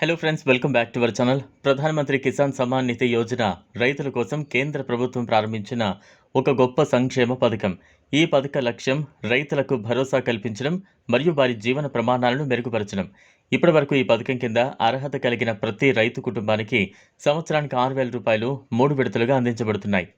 Hello friends welcome back to our channel ప్రధానమంత్రి కిసాన్ సమ్మాన్ నిధి యోజన రైతుల కోసం కేంద్ర ప్రభుత్వం ప్రారంభించిన ఒక గొప్ప సంక్షేమ పథకం. ఈ పథక లక్ష్యం రైతులకు భరోసా కల్పించడం మరియు వారి జీవన ప్రమాణాలను మెరుగుపరచడం. ఇప్పటి వరకు ఈ పథకం కింద అర్హత కలిగిన ప్రతి రైతు కుటుంబానికి సంవత్సరానికి ఆరు వేల రూపాయలు మూడు విడతలుగా అందించబడుతున్నాయి.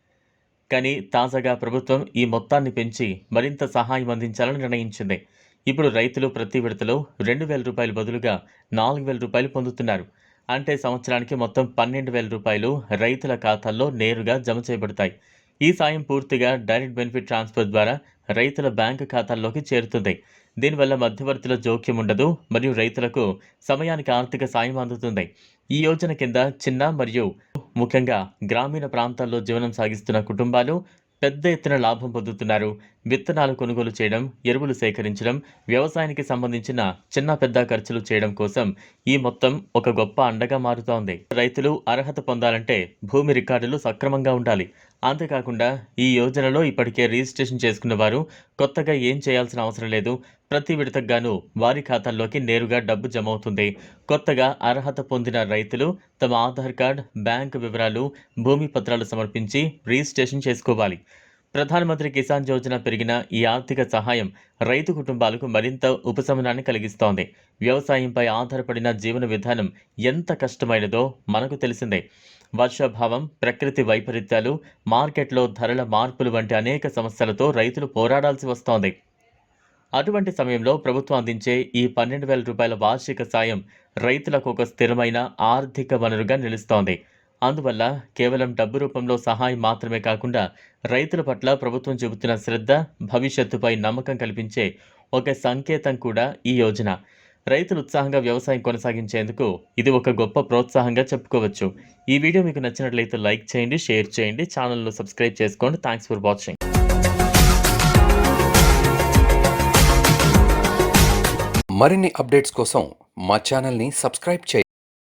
కానీ తాజాగా ప్రభుత్వం ఈ మొత్తాన్ని పెంచి మరింత సహాయం అందించాలని నిర్ణయించింది. ఇప్పుడు రైతులు ప్రతి విడతలో రెండు వేల రూపాయలు బదులుగా నాలుగు వేల రూపాయలు పొందుతున్నారు. అంటే సంవత్సరానికి మొత్తం పన్నెండు వేల రూపాయలు రైతుల ఖాతాల్లో నేరుగా జమ చేయబడతాయి. ఈ సాయం పూర్తిగా డైరెక్ట్ బెనిఫిట్ ట్రాన్స్ఫర్ ద్వారా రైతుల బ్యాంకు ఖాతాల్లోకి చేరుతుంది. దీనివల్ల మధ్యవర్తుల జోక్యం ఉండదు మరియు రైతులకు సమయానికి ఆర్థిక సాయం అందుతుంది. ఈ యోజన కింద చిన్న మరియు ముఖ్యంగా గ్రామీణ ప్రాంతాల్లో జీవనం సాగిస్తున్న కుటుంబాలు పెద్ద ఎత్తున లాభం పొందుతున్నారు. విత్తనాలు కొనుగోలు చేయడం ఎరువులు సేకరించడం వ్యవసాయానికి సంబంధించిన చిన్న పెద్ద ఖర్చులు చేయడం కోసం ఈ మొత్తం ఒక గొప్ప అండగా మారుతోంది. రైతులు అర్హత పొందాలంటే భూమి రికార్డులు సక్రమంగా ఉండాలి. అంతేకాకుండా ఈ యోజనలో ఇప్పటికే రిజిస్ట్రేషన్ చేసుకున్న వారు కొత్తగా ఏం చేయాల్సిన అవసరం లేదు. ప్రతి విడతకు గాను వారి ఖాతాల్లోకి నేరుగా డబ్బు జమ అవుతుంది కొత్తగా అర్హత పొందిన రైతులు తమ ఆధార్ కార్డ్ బ్యాంకు వివరాలు భూమి పత్రాలు సమర్పించి రిజిస్ట్రేషన్ చేసుకోవాలి. ప్రధానమంత్రి కిసాన్ యోజన పెరిగిన ఈ ఆర్థిక సహాయం రైతు కుటుంబాలకు మరింత ఉపశమనాన్ని కలిగిస్తోంది. వ్యవసాయంపై ఆధారపడిన జీవన విధానం ఎంత కష్టమైనదో మనకు తెలిసిందే. వర్షాభావం ప్రకృతి వైపరీత్యాలు మార్కెట్లో ధరల మార్పులు వంటి అనేక సమస్యలతో రైతులు పోరాడాల్సి వస్తోంది. అటువంటి సమయంలో ప్రభుత్వం అందించే ఈ పన్నెండు వేల రూపాయల వార్షిక సాయం రైతులకు ఒక స్థిరమైన ఆర్థిక వనరుగా నిలుస్తోంది. అందువల్ల కేవలం డబ్బు రూపంలో సహాయం మాత్రమే కాకుండా రైతుల పట్ల ప్రభుత్వం చెబుతున్న శ్రద్ధ భవిష్యత్తుపై నమ్మకం కల్పించే ఒక సంకేతం కూడా ఈ యోజన. రైతులు ఉత్సాహంగా వ్యవసాయం కొనసాగించేందుకు ఇది ఒక గొప్ప ప్రోత్సాహంగా చెప్పుకోవచ్చు. ఈ వీడియో మీకు నచ్చినట్లయితే లైక్ చేయండి షేర్ చేయండి ఛానల్ను సబ్స్క్రైబ్ చేసుకోండి. Thanks for watching. మరిన్ని అప్డేట్స్ కోసం మా ఛానల్ని సబ్స్క్రైబ్ చేయండి.